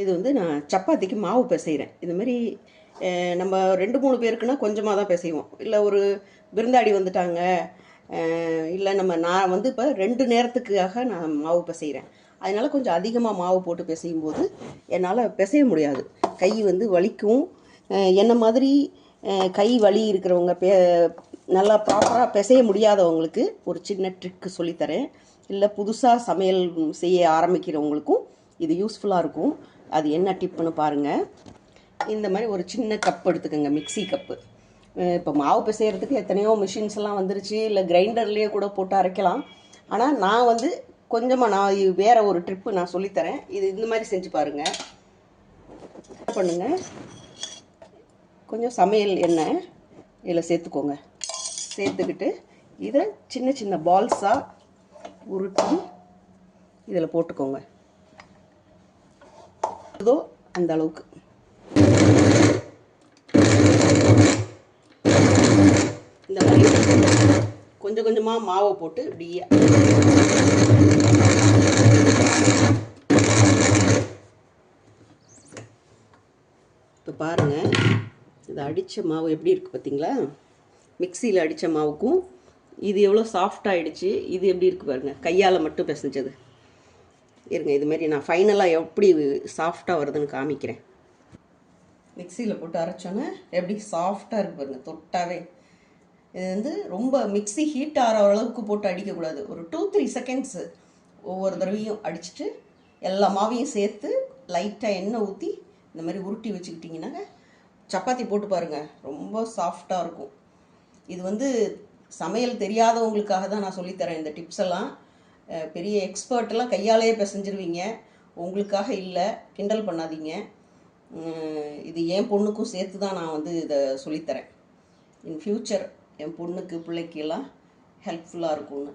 இது வந்து நான் சப்பாத்திக்கு மாவு பிசைகிறேன் இது மாதிரி நம்ம ரெண்டு மூணு பேருக்குன்னா கொஞ்சமாக தான் பிசைவோம். இல்லை ஒரு விருந்தாடி வந்துட்டாங்க இல்லை நம்ம நான் வந்து இப்போ ரெண்டு நேரத்துக்காக நான் மாவு பிசைகிறேன் அதனால் கொஞ்சம் அதிகமாக மாவு போட்டு பிசையும் போது என்னால் பிசைய முடியாது. கை வந்து வலிக்கும். என்ன மாதிரி கை வலி இருக்கிறவங்க பே நல்லா ப்ராப்பராக பிசைய முடியாதவங்களுக்கு ஒரு சின்ன ட்ரிக்கு சொல்லித்தரேன் இல்லை புதுசாக சமையல் செய்ய ஆரம்பிக்கிறவங்களுக்கும் இது யூஸ்ஃபுல்லாக இருக்கும். அது என்ன டிப்புன்னு பாருங்கள் இந்த மாதிரி ஒரு சின்ன கப் எடுத்துக்கோங்க மிக்ஸி கப்பு இப்போ மாவு பிசைகிறதுக்கு எத்தனையோ மிஷின்ஸ் எல்லாம் வந்துருச்சு. இல்லை கிரைண்டர்லேயே கூட போட்டு அரைக்கலாம். ஆனால் நான் வந்து கொஞ்சமாக நான் வேறு வேற ஒரு ட்ரிப்பு நான் சொல்லித்தரேன் இது இந்த மாதிரி செஞ்சு பாருங்கள் என்ன பண்ணுங்க? கொஞ்சம் சமையல் எண்ணெய் இதில் சேர்த்துக்கோங்க. சேர்த்துக்கிட்டு இதை சின்ன சின்ன பால்ஸாக உருட்டி இதில் போட்டுக்கோங்க. வருதோ அந்த அளவுக்கு இந்த மாதிரி கொஞ்சம் கொஞ்சமாக மாவை போட்டு இப்படியே இப்போ பாருங்கள் இது அடித்த மாவு எப்படி இருக்குது பார்த்தீங்களா மிக்சியில் அடித்த மாவுக்கும் இது எவ்வளோ சாஃப்டாகிடுச்சு இது எப்படி இருக்குது பாருங்கள் கையால் மட்டும் பிசைஞ்சது. இருங்க இதுமாரி நான் ஃபைனலாக எப்படி சாஃப்டாக வருதுன்னு காமிக்கிறேன். மிக்சியில் போட்டு அரைச்சோன்னே எப்படி சாஃப்டாக இருக்கு பாருங்க தொட்டாவே. இது வந்து ரொம்ப மிக்ஸி ஹீட் ஆகிற அளவுக்கு போட்டு அடிக்கக்கூடாது. ஒரு டூ த்ரீ செகண்ட்ஸு ஒவ்வொரு தடவையும் அடிச்சுட்டு எல்லா மாவையும் சேர்த்து லைட்டாக எண்ணெய் ஊற்றி இந்த மாதிரி உருட்டி வச்சுக்கிட்டிங்கன்னாங்க சப்பாத்தி போட்டு பாருங்கள் ரொம்ப சாஃப்டாக இருக்கும். இது வந்து சமையல் தெரியாதவங்களுக்காக தான் நான் சொல்லித்தரேன் இந்த டிப்ஸ் எல்லாம். பெரிய எக்ஸ்பர்ட்டெல்லாம் கையாலேயே பிசைஞ்சிருவீங்க. உங்களுக்காக இல்லை கிண்டல் பண்ணாதீங்க. இது என் பொண்ணுக்கும் சேர்த்து தான் நான் வந்து இதை சொல்லித்தரேன். இன் ஃப்யூச்சர் என் பொண்ணுக்கு பிள்ளைக்கெல்லாம் ஹெல்ப்ஃபுல்லாக இருக்கும்னு.